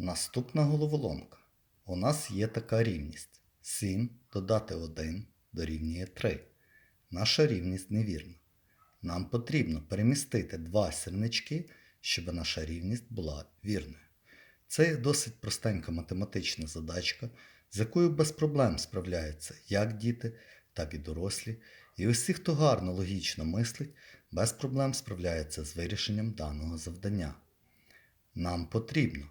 Наступна головоломка. У нас є така рівність. 7 додати 1 дорівнює 3. Наша рівність невірна. Нам потрібно перемістити два сірнички, щоб наша рівність була вірною. Це досить простенька математична задачка, з якою без проблем справляються як діти, так і дорослі. І усі, хто гарно логічно мислить, без проблем справляється з вирішенням даного завдання. Нам потрібно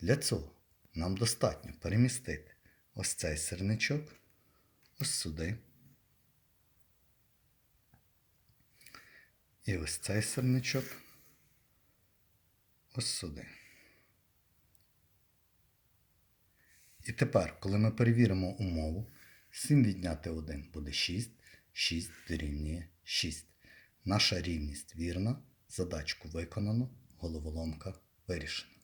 Для цього нам достатньо перемістити ось цей сирничок ось сюди. І ось цей сирничок ось сюди. І тепер, коли ми перевіримо умову, 7 відняти 1 буде 6, 6 дорівнює 6. Наша рівність вірна, задачку виконано, головоломка вирішена.